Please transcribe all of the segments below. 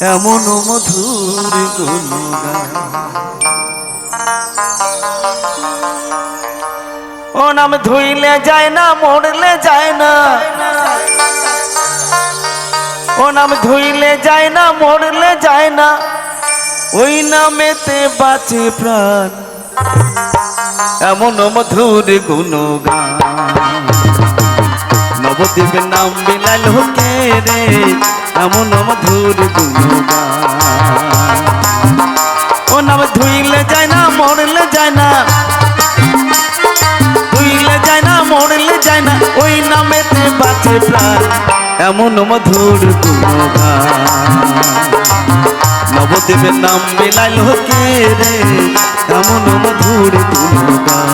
এমন মধুর ও নাম ধুইলে যায় না, মরলে যায় না। ও নাম ধুইলে যায় না, মরলে যায় না। ওই নামেতে বাঁচে প্রাণ। এমন মধুর গুণগান। নবদ্বীপের নাম বিলাল হোকে রে এমন মধুর ও নাম ধুইলে যায় না, মরলে যায় না। ধুইলে যায় না, মরলে যায় না, ওই নামেতে বাঁচে প্রাণ। এমন মধুর গুণগান। নবদ্বীপের নাম বিলাল হোকে রে? এমন মধুর গুণগান।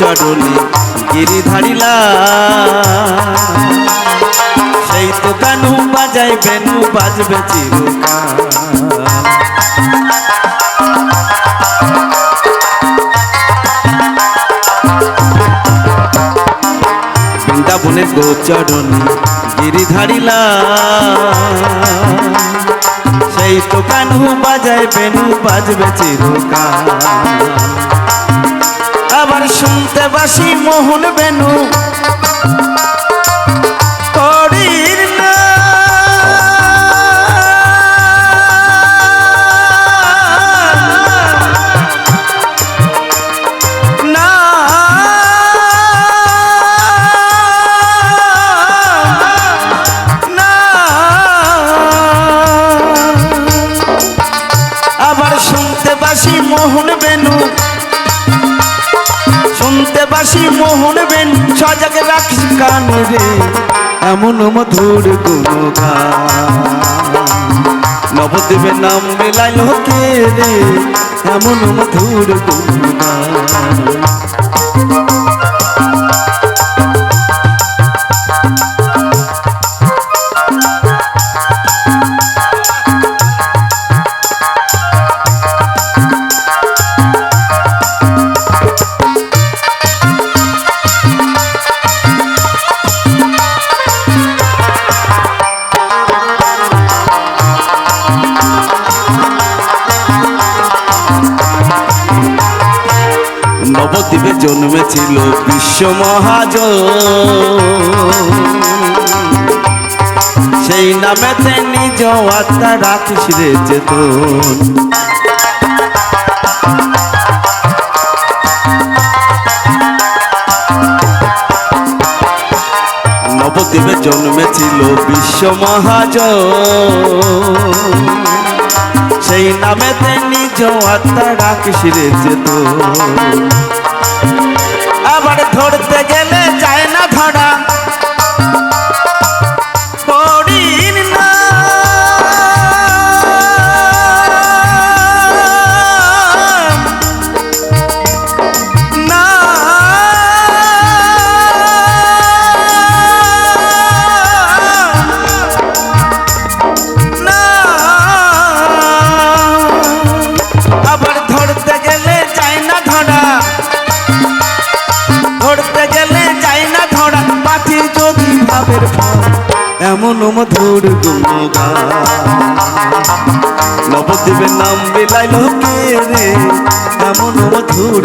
বৃন্দাবনে গোচরণে গিরিধারিলা সেই তো কানু বাজায়, বেনু বাজবে চিরকাল। বৃন্দাবনের গোচরণে গিরিধারিলা সেই তো কানু বাজায়, বেনু বাজবে চিরকাল। শুনতে বাসি মোহন বেনু। মোহন সজাগ রাখিস কানে রে, এমন মধুর গুণগান। নবদেবের নাম বেলাইল কে রে, এমন মধুর গুণগান। জন্মেছিল বিশ্ব মহাজ সেই নামেতে নিজ আত্মা রাখিস রে নবদ্বীপে জন্মেছিল বিশ্ব মহাজ সেই নামেতে নিজ আত্মা রাখিস রে যেত আবার ধরতে গেলে যায় না ধরা। এমন মধুর গুণগান নবদ্বীপের নাম বিলাইল কে রে? এমন মধুর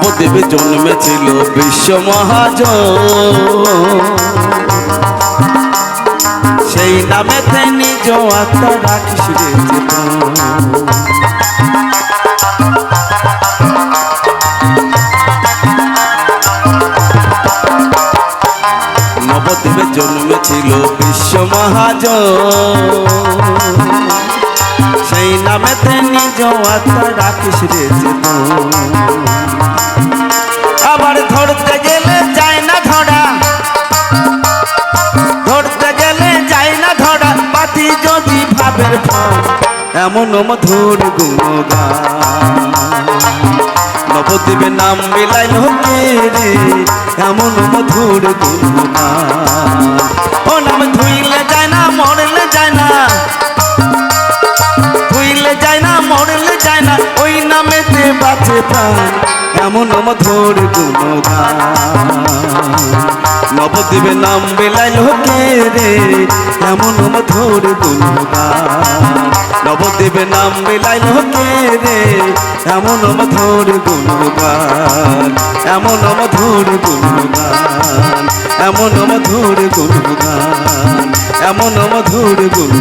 নামদেবে জন্মেছিল বিশ্ব মহাজন। সেই নামেতে নিজ আত্মা রাখিস রে নবদেবে জন্মেছিল বিশ্ব মহাজন। সেই নামেতে নিজ আত্মা রাখিস রে আবার ধরতে গেলে যায় না ধরা ধরতে গেলে যায় না ধরা পাতি যদি ভাবের ফল এমন মধুর গুণগান নবদ্বীপে নাম বিলাইল কে রে এমন মধুর গুণগান ও নাম ধুইলে যায় না মরলে যায় না এমন মধুর গুণগান। নবদ্বীপে নাম বেলাইল কে রে, এমন মধুর গুণগান। নবদ্বীপে নাম বেলাইল কে রে, এমন মধুর গুণগান। এমন মধুর গুণগান, এমন মধুর গুণগান, এমন মধুর গুণগান।